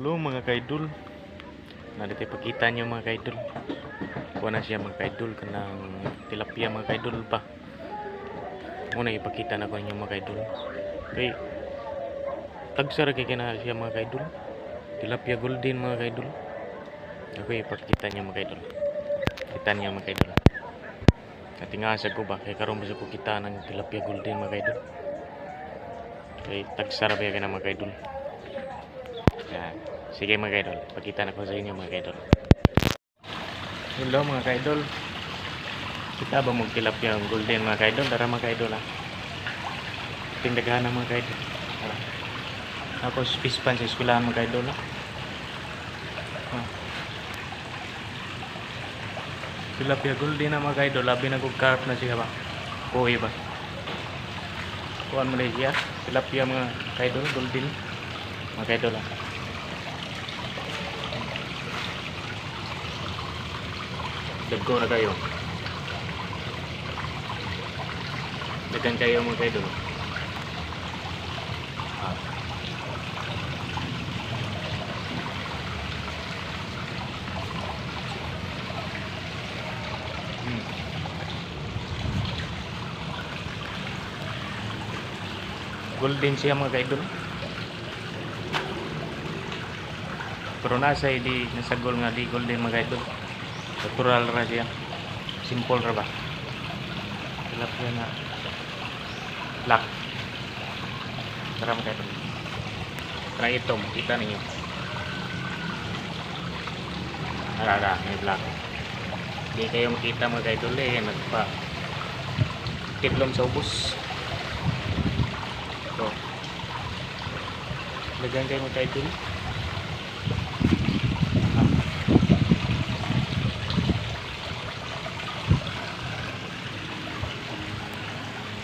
Hello mga kaidol. Narito ipakita nyo mga kaidol. Kuha na siya mga kaidol kanang tilapia mga kaidol pa. Muna ipakita na ko ninyo mga kaidol. Kay tagsara kay kina siya mga kaidol. Tilapia golden mga kaidol. Ako ipakita nyo mga kaidol. Kita niyo mga kaidol. Natingasa ko ba kay karon ba sa ko kita ng tilapia golden mga kaidol. Kay tagsara ba kaya mga kaidol. Yan. Sige mga kaidol, pakita na ko sa inyo mga kaidol. Hello mga kaidol. Kita ba mong tilapia ang golden mga kaidol? Tara mga kaidol ha. Tindagahan na mga kaidol. Tara. Ako fish pan sa eskwelahan mga kaidol ha. Ah. Tilapia golden na mga kaidol. Labi na kong carp na siya ba? Kuhi ba? Kuhan siya. Tilapia mga kaidol, golden. Mga kaidol ha. Dagko na kayo. Dagan kayo mga kaidol. Ah. Hmm. Golden siya mga kaidol. Pero nasa di nasa gol nga di golden mga kaidol. Natural ra siya. Simple ra ba? Tilapia na black. Tara mga kaidol. Try ito, makita ninyo. Ara, ara, may black. Hindi kayo makita mga kaidol eh. Nagpa kidlom sa ubos. Ito. Lagyan kayo mga kaidol. Hindi kita na mga kaidol ay murag koi siya ba? Tilapia ra rin. Hindi kita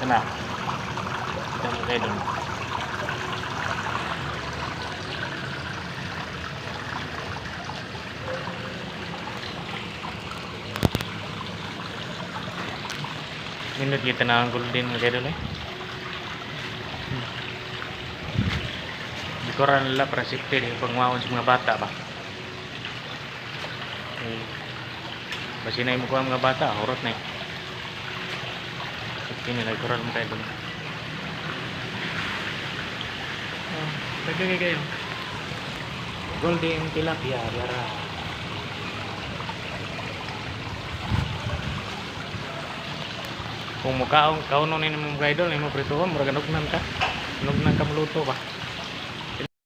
Ganda na. Kena. Kita mga kaidol. Minute kita na ang golden mga kaidol eh. Di ko rin nila para safety eh, pangmawon sa mga bata ba. Eh, basi na yung mga bata, hurot na eh. Safety nila, ikural mo kayo doon. Oh, lagay kayo. Golden tilapia, yara. Kung mukaon, kauno ni mo mga idol, ni mo prituhon, murag nugnan ka. Nugnan ka maluto ba?